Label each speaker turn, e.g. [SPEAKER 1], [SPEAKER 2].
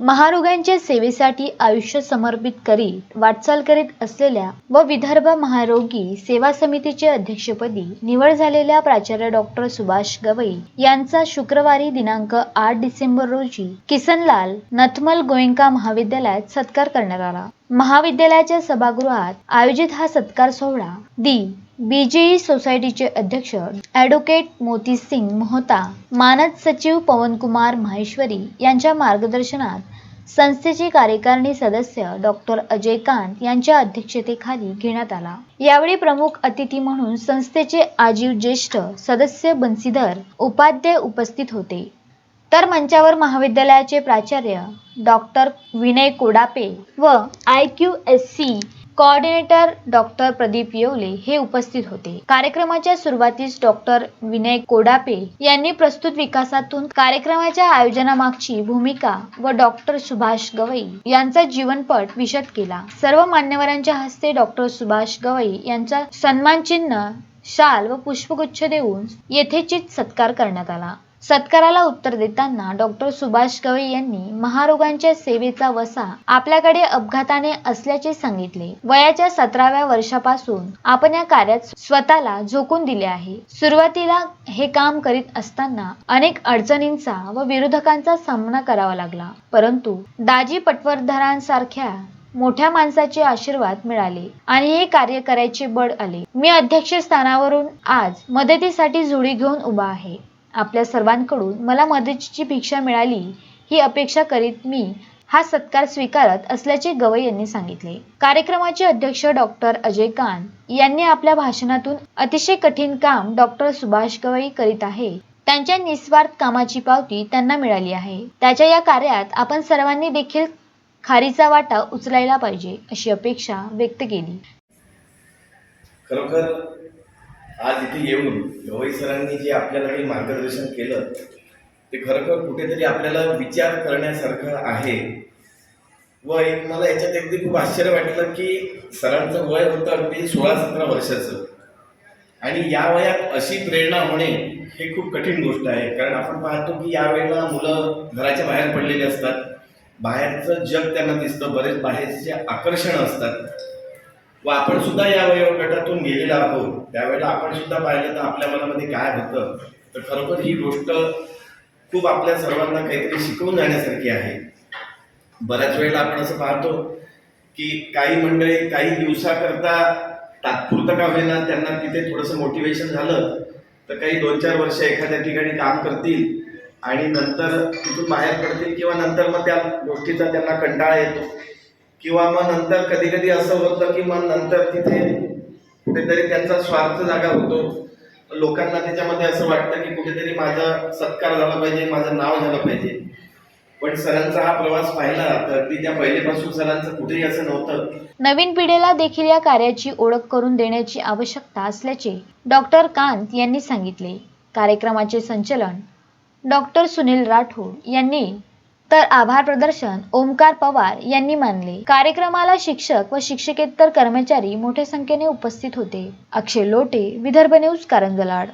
[SPEAKER 1] महारोग्यांच्या सेवेसाठी आयुष्य समर्पित करीत वाटचाल करीत असलेल्या व विदर्भ महारोगी सेवा समितीचे अध्यक्षपदी निवड झालेल्या प्राचार्य डॉक्टर सुभाष गवई यांचा शुक्रवारी दिनांक आठ डिसेंबर रोजी किसनलाल नथमल गोयंका महाविद्यालयात सत्कार करण्यात आला. महाविद्यालयाच्या सभागृहात आयोजित हा सत्कार सोहळा दी बीजेई सोसायटीचे अध्यक्ष ॲडव्होकेट मोती सिंग मोहता मानद सचिव पवनकुमार माहेश्वरी यांच्या मार्गदर्शनात संस्थेचे कार्यकारिणी सदस्य डॉक्टर अजय कांत यांच्या अध्यक्षतेखाली घेण्यात आला. यावेळी प्रमुख अतिथी म्हणून संस्थेचे आजीव ज्येष्ठ सदस्य बन्सीधर उपाध्याय उपस्थित होते. तर मंचावर महाविद्यालयाचे प्राचार्य डॉक्टर विनय कोडापे व I Q S C coordinator doctor Pradeep Yewale हे उपस्थित होते. कार्यक्रमाच्या सुरुवातीस डॉक्टर विनय कोडापे यांनी प्रस्तुत विकासातून कार्यक्रमाच्या आयोजनामागची भूमिका व डॉक्टर सुभाष गवई यांचा जीवनपट विशद केला. सर्व मान्यवरांच्या हस्ते डॉक्टर सुभाष गवई यांचा सन्मान चिन्ह शाल व पुष्पगुच्छ देऊन येथेचित सत्कार करण्यात आला. सत्काराला उत्तर देताना डॉक्टर सुभाष गवई यांनी महारोगांच्या सेवेचा वसा आपल्याकडे अपघाताने असल्याचे सांगितले. वयाच्या सतराव्या वर्षापासून आपण या कार्यात स्वतःला झोकून दिले आहे. सुरुवातीला हे काम करीत असताना अनेक अडचणींचा व विरोधकांचा सामना करावा लागला. परंतु दाजी पटवर्धरांसारख्या मोठ्या माणसाचे आशीर्वाद मिळाले आणि हे कार्य करायचे बळ आले. मी अध्यक्ष स्थानावरून आज मदतीसाठी जोडी घेऊन उभा आहे. आपल्या सर्वांकडून मला मदतीची भिक्षा मिळाली ही अपेक्षा करीत मी हा सत्कार स्वीकारत असल्याचे गवई यांनी सांगितले. कार्यक्रमाचे अध्यक्ष डॉक्टर अजय कांत यांनी आपल्या भाषणातून अतिशय कठीण काम डॉक्टर सुभाष गवई करीत आहे. त्यांच्या निस्वार्थ कामाची पावती त्यांना मिळाली आहे. त्याच्या या कार्यात आपण सर्वांनी देखील खारीचा वाटा उचलायला पाहिजे अशी अपेक्षा व्यक्त केली.
[SPEAKER 2] खरोखर आज इथे येऊन गवई सरांनी जे आपल्याला काही मार्गदर्शन केलं ते खरोखर कुठेतरी आपल्याला विचार करण्यासारखं आहे. व एक मला याच्यात अगदी खूप आश्चर्य वाटलं की सरांचं वय होतं अगदी सोळा सतरा वर्षाचं. आणि या वयात अशी प्रेरणा होणे हे खूप कठीण गोष्ट आहे. कारण आपण पाहतो की यावेळेला मुलं घराच्या बाहेर पडलेली असतात. बाहेरचं जग त्यांना दिसतं. बरेच बाहेरचे आकर्षण असतात. व आपण सुद्धा या वयोगटातून गेलेलो आहोत. त्यावेळेला आपण सुद्धा पाहिलं तर आपल्या मनामध्ये काय होतं? तर खरोखर ही गोष्ट खूप आपल्या सर्वांना काहीतरी शिकवून जाण्यासारखी आहे. बऱ्याच वेळेला आपण असं पाहतो की काही मंडळी काही दिवसाकरता तात्पुरतं का होईना त्यांना तिथे थोडंसं मोटिवेशन झालं तर काही दोन चार वर्ष एखाद्या ठिकाणी काम करतील आणि नंतर तिथून बाहेर पडतील किंवा नंतर मग त्या गोष्टीचा त्यांना कंटाळा येतो. किंवा मग नंतर कधी कधी असं होतं की मग नंतर तिथे कुठेतरी त्यांचा स्वार्थ जागा होतो. लोकांना त्याच्यामध्ये असं वाटतं की कुठेतरी माझा सत्कार झाला पाहिजे माझं नाव झालं पाहिजे. पण सरांचा हा प्रवास पाहिला तर अगदी त्या पहिलेपासून सरांचं कुठेही असं नव्हतं.
[SPEAKER 1] नवीन पिढीला देखील या कार्याची ओळख करून देण्याची आवश्यकता असल्याचे डॉक्टर कांत यांनी सांगितले. कार्यक्रमाचे संचलन डॉक्टर सुनील राठोड यांनी तर आभार प्रदर्शन ओमकार पवार यांनी मानले. कार्यक्रमाला शिक्षक व शिक्षकेतर कर्मचारी मोठ्या संख्येने उपस्थित होते. अक्षय लोटे विदर्भ न्यूज कारंजलाड.